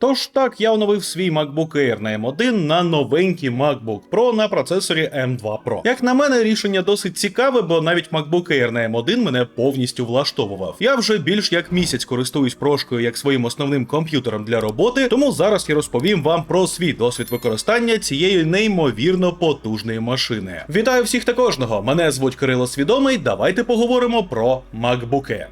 Тож так, я оновив свій MacBook Air на M1 на новенький MacBook Pro на процесорі M2 Pro. Як на мене, рішення досить цікаве, бо навіть MacBook Air на M1 мене повністю влаштовував. Я вже більш як місяць користуюсь прошкою як своїм основним комп'ютером для роботи, тому зараз я розповім вам про свій досвід використання цієї неймовірно потужної машини. Вітаю всіх та кожного! Мене звуть Кирило Свідомий. Давайте поговоримо про MacBook.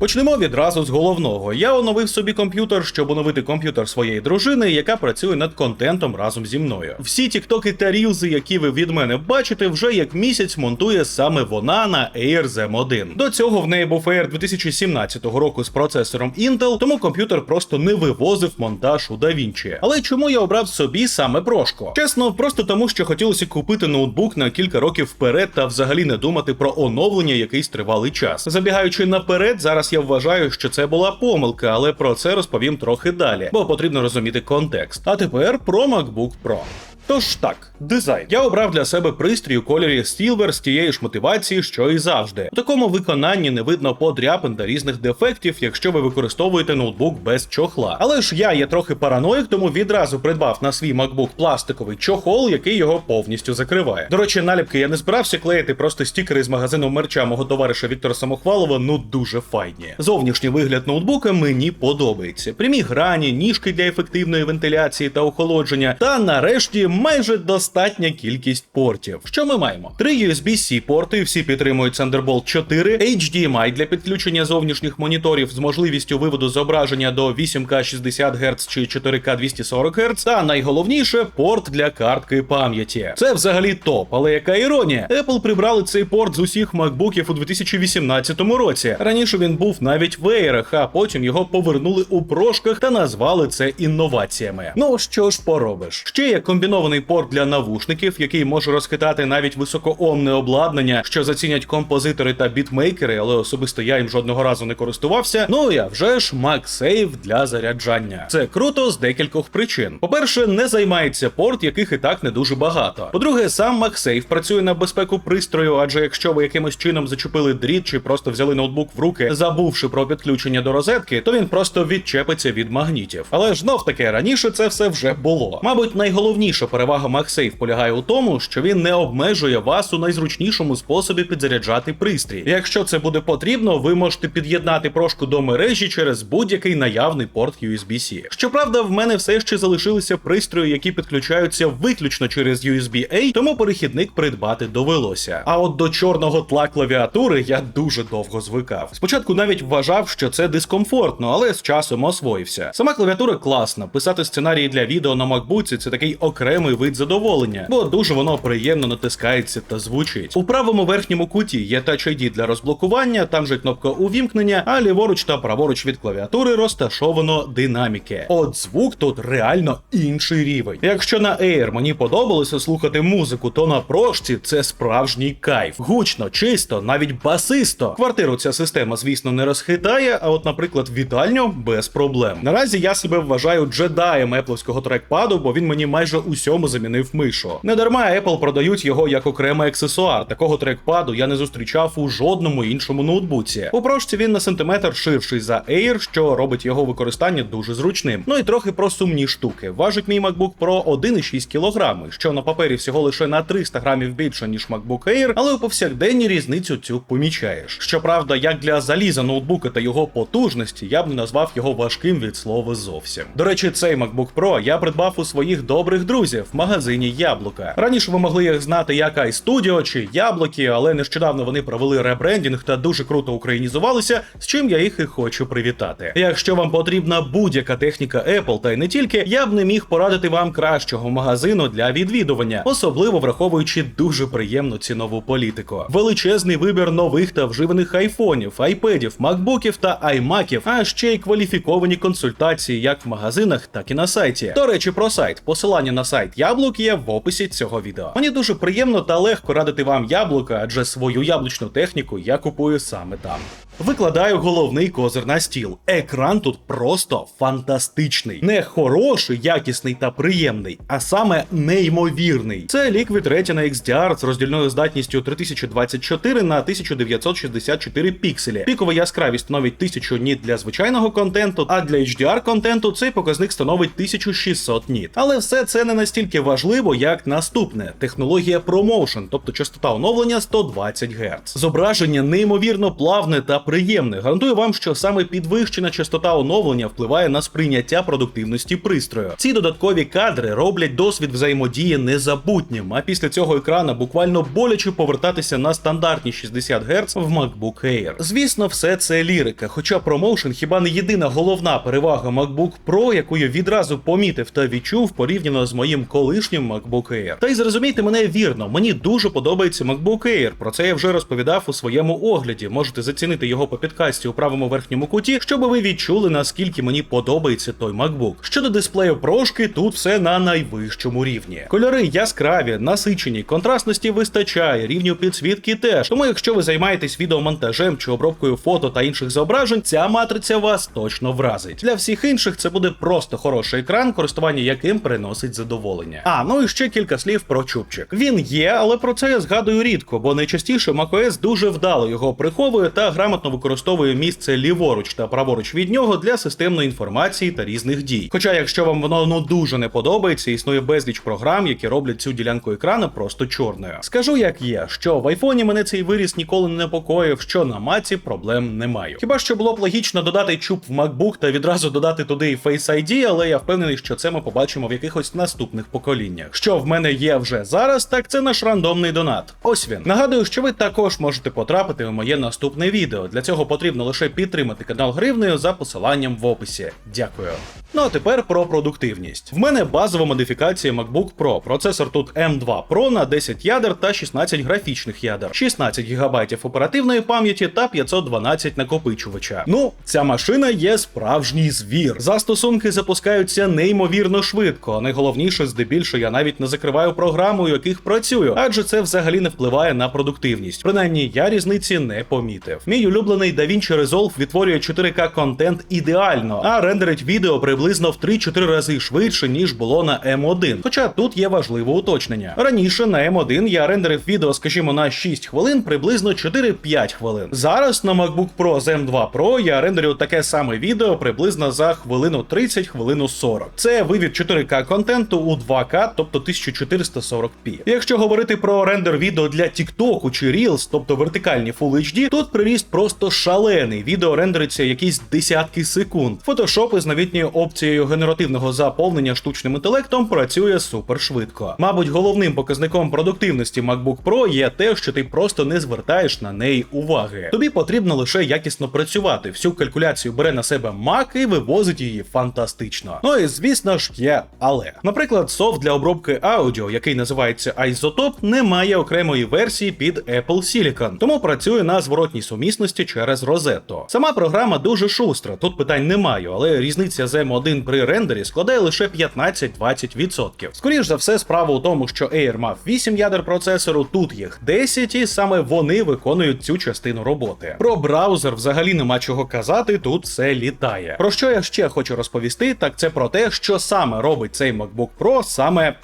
Почнемо відразу з головного. Я оновив собі комп'ютер, щоб оновити комп'ютер своєї дружини, яка працює над контентом разом зі мною. Всі тіктоки та рілзи, які ви від мене бачите, вже як місяць монтує саме вона на Air ZM1. До цього в неї був Air 2017 року з процесором Intel, тому комп'ютер просто не вивозив монтаж у DaVinci. Але чому я обрав собі саме прошко? Чесно, просто тому, що хотілося купити ноутбук на кілька років вперед та взагалі не думати про оновлення якийсь тривалий час. Забігаючи наперед, зараз я вважаю, що це була помилка, але про це розповім трохи далі, бо потрібно розуміти контекст. А тепер про MacBook Pro. Тож так, дизайн. Я обрав для себе пристрій у кольорі Silver з тієї ж мотивації, що і завжди. У такому виконанні не видно подряпин та різних дефектів, якщо ви використовуєте ноутбук без чохла. Але ж я є трохи параноїк, тому відразу придбав на свій MacBook пластиковий чохол, який його повністю закриває. До речі, наліпки я не збирався клеїти, просто стікери з магазину мерча мого товариша Віктора Самохвалова ну дуже файні. Зовнішній вигляд ноутбука мені подобається. Прямі грані, ніжки для ефективної вентиляції та охолодження, та нарешті майже достатня кількість портів. Що ми маємо? Три USB-C порти, всі підтримують Thunderbolt 4, HDMI для підключення зовнішніх моніторів з можливістю виводу зображення до 8К 60 Гц чи 4К 240 Гц, та найголовніше порт для картки пам'яті. Це взагалі топ, але яка іронія? Apple прибрали цей порт з усіх макбуків у 2018 році. Раніше він був навіть в Air, а потім його повернули у прошках та назвали це інноваціями. Ну що ж поробиш? Ще є комбінований порт для навушників, який може розхитати навіть високоомне обладнання, що зацінять композитори та бітмейкери, але особисто я їм жодного разу не користувався. Ну а вже ж MagSafe для заряджання. Це круто з декількох причин. По-перше, не займається порт, яких і так не дуже багато. По-друге, сам MagSafe працює на безпеку пристрою, адже якщо ви якимось чином зачепили дріт чи просто взяли ноутбук в руки, забувши про підключення до розетки, то він просто відчепиться від магнітів. Але ж знов таки раніше це все вже було. Мабуть, найголовніша перевага MagSafe полягає у тому, що він не обмежує вас у найзручнішому способі підзаряджати пристрій. Якщо це буде потрібно, ви можете під'єднати прошку до мережі через будь-який наявний порт USB-C. Щоправда, в мене все ще залишилися пристрої, які підключаються виключно через USB-A, тому перехідник придбати довелося. А от до чорного тла клавіатури я дуже довго звикав. Спочатку навіть вважав, що це дискомфортно, але з часом освоївся. Сама клавіатура класна. Писати сценарії для відео на MacBook це такий окремий вид задоволення, бо дуже воно приємно натискається та звучить. У правому верхньому куті є Touch ID для розблокування, там же кнопка увімкнення, а ліворуч та праворуч від клавіатури розташовано динаміки. От звук тут реально інший рівень. Якщо на Air мені подобалося слухати музику, то на прошці це справжній кайф. Гучно, чисто, навіть басисто. Квартиру ця система, звісно, не розхитає, а от, наприклад, вітальню без проблем. Наразі я себе вважаю джедаєм епловського трекпаду, бо він мені майже усьому замінив мишу. Недарма Apple продають його як окремий аксесуар. Такого трекпаду я не зустрічав у жодному іншому ноутбуці. У прошці він на сантиметр ширший за Air, що робить його використання дуже зручним. Ну і трохи про сумні штуки. Важить мій MacBook Pro 1,6 кг, що на папері всього лише на 300 грамів більше, ніж MacBook Air, але у повсякденні різницю цю помічаєш. Щоправда, як для заліза ноутбука та його потужності, я б не назвав його важким від слова зовсім. До речі, цей MacBook Pro я придбав у своїх добрих друзів в магазині Яблука. Раніше ви могли їх знати як iStudio чи Яблуки, але нещодавно вони провели ребрендінг та дуже круто українізувалися, з чим я їх і хочу привітати. Якщо вам потрібна будь-яка техніка Apple, та й не тільки, я б не міг порадити вам кращого магазину для відвідування, особливо враховуючи дуже приємну цінову політику. Величезний вибір нових та вживаних айфонів, айпедів, макбуків та аймаків, а ще й кваліфіковані консультації як в магазинах, так і на сайті. До речі, про сайт. Посилання на сайт Яблук є в описі цього відео. Мені дуже приємно та легко радити вам яблука, адже свою яблучну техніку я купую саме там. Викладаю головний козир на стіл. Екран тут просто фантастичний. Не хороший, якісний та приємний, а саме неймовірний. Це Liquid Retina XDR з роздільною здатністю 3024 на 1964 пікселі. Пікова яскравість становить 1000 ніт для звичайного контенту, а для HDR контенту цей показник становить 1600 ніт. Але все це не настільки важливо, як наступне: технологія ProMotion, тобто частота оновлення 120 Гц. Зображення неймовірно плавне та приємне. Гарантую вам, що саме підвищена частота оновлення впливає на сприйняття продуктивності пристрою. Ці додаткові кадри роблять досвід взаємодії незабутнім. А після цього екрана буквально боляче повертатися на стандартні 60 Гц в MacBook Air. Звісно, все це лірика. Хоча ProMotion хіба не єдина головна перевага MacBook Pro, яку я відразу помітив та відчув порівняно з моїм колишнім MacBook Air. Та й зрозумійте мене вірно, мені дуже подобається MacBook Air. Про це я вже розповідав у своєму огляді. Можете зацінити його по підкасті у правому верхньому куті, щоб ви відчули наскільки мені подобається той MacBook. Щодо дисплею прошки, тут все на найвищому рівні. Кольори яскраві, насичені, контрастності вистачає, рівню підсвітки теж. Тому, якщо ви займаєтесь відеомонтажем чи обробкою фото та інших зображень, ця матриця вас точно вразить. Для всіх інших це буде просто хороший екран, користування яким приносить задоволення. А ну і ще кілька слів про чубчик. Він є, але про це я згадую рідко, бо найчастіше macOS дуже вдало його приховує та грамотно використовує місце ліворуч та праворуч від нього для системної інформації та різних дій. Хоча, якщо вам воно ну дуже не подобається, існує безліч програм, які роблять цю ділянку екрану просто чорною. Скажу як є, що в айфоні мене цей виріс ніколи не непокоїв, що на маці проблем не маю. Хіба що було б логічно додати чуб в MacBook та відразу додати туди і Face ID, але я впевнений, що це ми побачимо в якихось наступних поколіннях. Що в мене є вже зараз, так це наш рандомний донат. Ось він. Нагадую, що ви також можете потрапити в моє наступне відео. Для цього потрібно лише підтримати канал гривнею за посиланням в описі. Дякую. Ну а тепер про продуктивність. В мене базова модифікація MacBook Pro. Процесор тут M2 Pro на 10 ядер та 16 графічних ядер, 16 ГБ оперативної пам'яті та 512 накопичувача. Ну, ця машина є справжній звір. Застосунки запускаються неймовірно швидко. Найголовніше, здебільшого, я навіть не закриваю програму, у яких працюю, адже це взагалі не впливає на продуктивність. Принаймні, я різниці не помітив. Мій улюблений DaVinci Resolve відтворює 4К контент ідеально, а рендерить відео приблизно в 3-4 рази швидше, ніж було на M1. Хоча тут є важливе уточнення. Раніше на M1 я рендерив відео, скажімо, на 6 хвилин, приблизно 4-5 хвилин. Зараз на MacBook Pro з M2 Pro я рендерю таке саме відео приблизно за хвилину 30, хвилину 40. Це вивід 4К контенту у 2К, тобто 1440p. Якщо говорити про рендер відео для TikTok чи Reels, тобто вертикальні Full HD, тут приріст просто шалений. Відео рендериться якісь десятки секунд. Photoshop із новітньою опцією генеративного заповнення штучним інтелектом працює супер швидко. Мабуть, головним показником продуктивності MacBook Pro є те, що ти просто не звертаєш на неї уваги. Тобі потрібно лише якісно працювати. Всю калькуляцію бере на себе Mac і вивозить її фантастично. Ну і звісно ж є, але, наприклад, софт для обробки аудіо, який називається Isotope, не має окремої версії під Apple Silicon, тому працює на зворотній сумісності через Rosetta. Сама програма дуже шустра, тут питань немає, але різниця з M1 при рендері складає лише 15-20%. Скоріш за все, справа у тому, що Air мав 8 ядер процесору, тут їх 10, і саме вони виконують цю частину роботи. Про браузер взагалі нема чого казати, тут все літає. Про що я ще хочу розповісти, так це про те, що саме робить цей MacBook Pro саме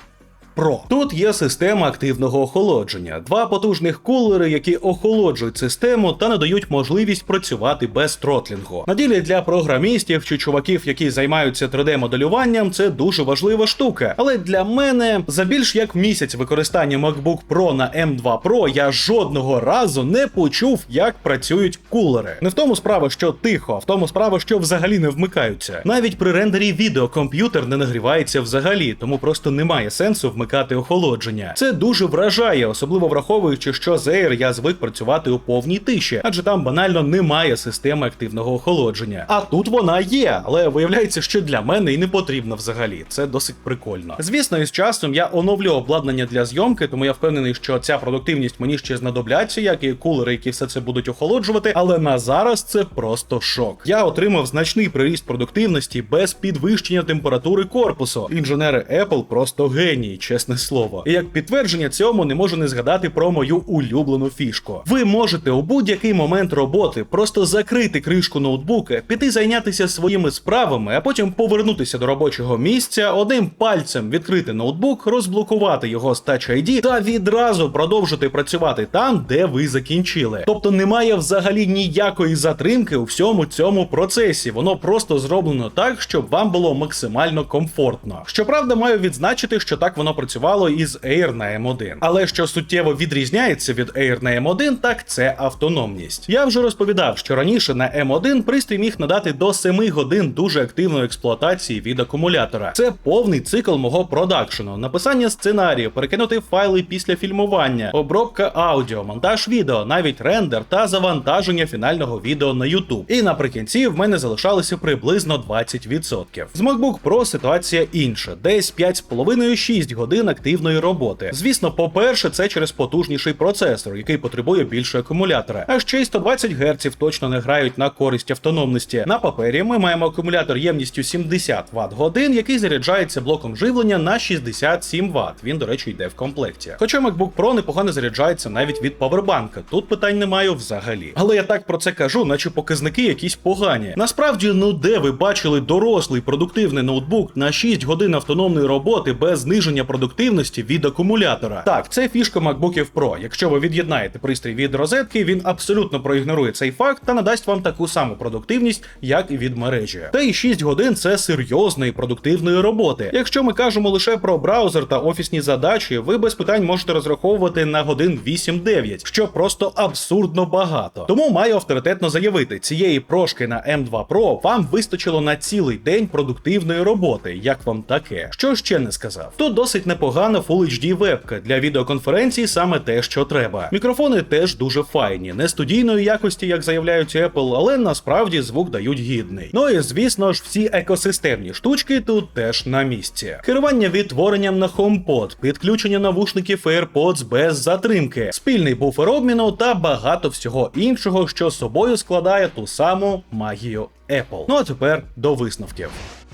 Pro. Тут є система активного охолодження, два потужних кулери, які охолоджують систему та надають можливість працювати без тротлінгу. На ділі для програмістів чи чуваків, які займаються 3D-моделюванням, це дуже важлива штука. Але для мене за більш як місяць використання MacBook Pro на M2 Pro я жодного разу не почув, як працюють кулери. Не в тому справа, що тихо, а в тому справа, що взагалі не вмикаються. Навіть при рендері відео комп'ютер не нагрівається взагалі, тому просто немає сенсу вмикати охолодження. Це дуже вражає, особливо враховуючи, що з я звик працювати у повній тиші, адже там банально немає системи активного охолодження. А тут вона є, але виявляється, що для мене і не потрібна взагалі. Це досить прикольно. Звісно, із часом я оновлю обладнання для зйомки, тому я впевнений, що ця продуктивність мені ще знадобляться, як і кулери, які все це будуть охолоджувати. Але на зараз це просто шок. Я отримав значний приріст продуктивності без підвищення температури корпусу. Інженери Apple просто генії. Чесне слово. І як підтвердження цьому не можу не згадати про мою улюблену фішку. Ви можете у будь-який момент роботи просто закрити кришку ноутбука, піти зайнятися своїми справами, а потім повернутися до робочого місця, одним пальцем відкрити ноутбук, розблокувати його з Touch ID та відразу продовжити працювати там, де ви закінчили. Тобто немає взагалі ніякої затримки у всьому цьому процесі. Воно просто зроблено так, щоб вам було максимально комфортно. Щоправда, маю відзначити, що так воно працювало із Air на M1. Але що суттєво відрізняється від Air на M1, так це автономність. Я вже розповідав, що раніше на M1 пристрій міг надати до 7 годин дуже активної експлуатації від акумулятора. Це повний цикл мого продакшену, написання сценарію, перекинути файли після фільмування, обробка аудіо, монтаж відео, навіть рендер та завантаження фінального відео на YouTube. І наприкінці в мене залишалося приблизно 20%. З MacBook Pro ситуація інша, десь 5,5-6 годин активної роботи. Звісно, по-перше, це через потужніший процесор, який потребує більше акумулятора. А ще й 120 Гц точно не грають на користь автономності. На папері ми маємо акумулятор ємністю 70 Вт годин, який заряджається блоком живлення на 67 Вт. Він, до речі, йде в комплекті. Хоча MacBook Pro непогано заряджається навіть від павербанка. Тут питань не маю взагалі. Але я так про це кажу, наче показники якісь погані. Насправді, ну де ви бачили дорослий продуктивний ноутбук на 6 годин автономної роботи без зниження продуктивності від акумулятора? Так, це фішка MacBookів Pro. Якщо ви від'єднаєте пристрій від розетки, він абсолютно проігнорує цей факт та надасть вам таку саму продуктивність, як і від мережі. Та й 6 годин це серйозної продуктивної роботи. Якщо ми кажемо лише про браузер та офісні задачі, ви без питань можете розраховувати на годин 8-9, що просто абсурдно багато. Тому маю авторитетно заявити, цієї прошки на M2 Pro вам вистачило на цілий день продуктивної роботи. Як вам таке? Що ще не сказав? Тут досить непогана Full HD вебка для відеоконференції, саме те, що треба. Мікрофони теж дуже файні, не студійної якості, як заявляють Apple, але насправді звук дають гідний. Ну і звісно ж, всі екосистемні штучки тут теж на місці. Керування відтворенням на HomePod, підключення навушників AirPods без затримки, спільний буфер обміну та багато всього іншого, що собою складає ту саму магію Apple. Ну а тепер до висновків.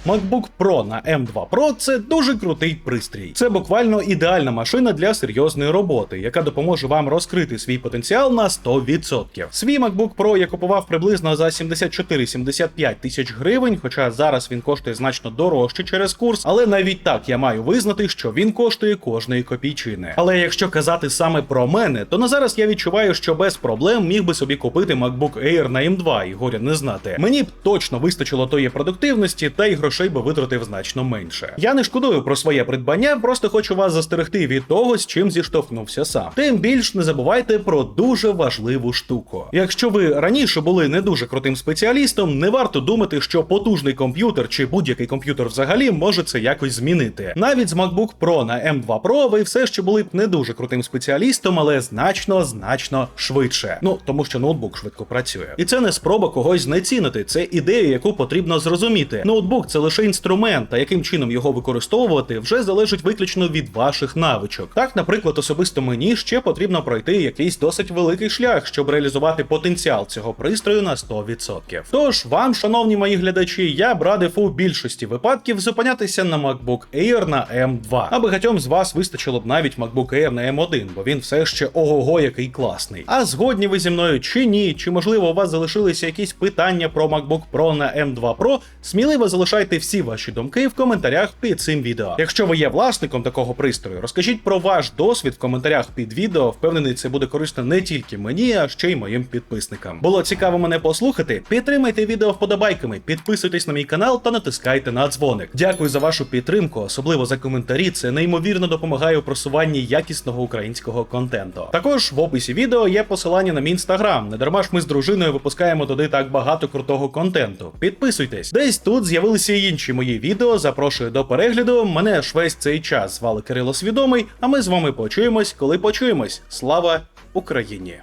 MacBook Pro на M2 Pro це дуже крутий пристрій. Це буквально ідеальна машина для серйозної роботи, яка допоможе вам розкрити свій потенціал на 100%. Свій MacBook Pro я купував приблизно за 74-75 тисяч гривень, хоча зараз він коштує значно дорожче через курс, але навіть так я маю визнати, що він коштує кожної копійчини. Але якщо казати саме про мене, то на зараз я відчуваю, що без проблем міг би собі купити MacBook Air на M2 і горя не знати. Мені б точно вистачило тої продуктивності та й грошей би витратив значно менше. Я не шкодую про своє придбання, просто хочу вас застерегти від того, з чим зіштовхнувся сам. Тим більш не забувайте про дуже важливу штуку. Якщо ви раніше були не дуже крутим спеціалістом, не варто думати, що потужний комп'ютер чи будь-який комп'ютер взагалі може це якось змінити. Навіть з MacBook Pro на M2 Pro ви все ще були б не дуже крутим спеціалістом, але значно, значно швидше. Ну тому що ноутбук швидко працює. І це не спроба когось знецінити. Це ідея, яку потрібно зрозуміти. Ноутбук це лише інструмент, а яким чином його використовувати, вже залежить виключно від ваших навичок. Так, наприклад, особисто мені ще потрібно пройти якийсь досить великий шлях, щоб реалізувати потенціал цього пристрою на 100%. Тож вам, шановні мої глядачі, я б радив у більшості випадків зупинятися на MacBook Air на M2. А багатьом з вас вистачило б навіть MacBook Air на M1, бо він все ще ого-го який класний. А згодні ви зі мною чи ні? Чи можливо у вас залишилися якісь питання про MacBook Pro на M2 Pro? Сміливо залишайте всі ваші думки в коментарях під цим відео. Якщо ви є власником такого пристрою, розкажіть про ваш досвід в коментарях під відео. Впевнений, це буде корисно не тільки мені, а ще й моїм підписникам. Було цікаво мене послухати. Підтримайте відео вподобайками, підписуйтесь на мій канал та натискайте на дзвоник. Дякую за вашу підтримку, особливо за коментарі. Це неймовірно допомагає у просуванні якісного українського контенту. Також в описі відео є посилання на мій інстаграм. Не дарма ж ми з дружиною випускаємо туди так багато крутого контенту. Підписуйтесь. Десь тут з'явилися інші мої відео. Запрошую до перегляду. Мене ж весь цей час звали Кирило Свідомий. А ми з вами почуємось, коли почуємось. Слава Україні!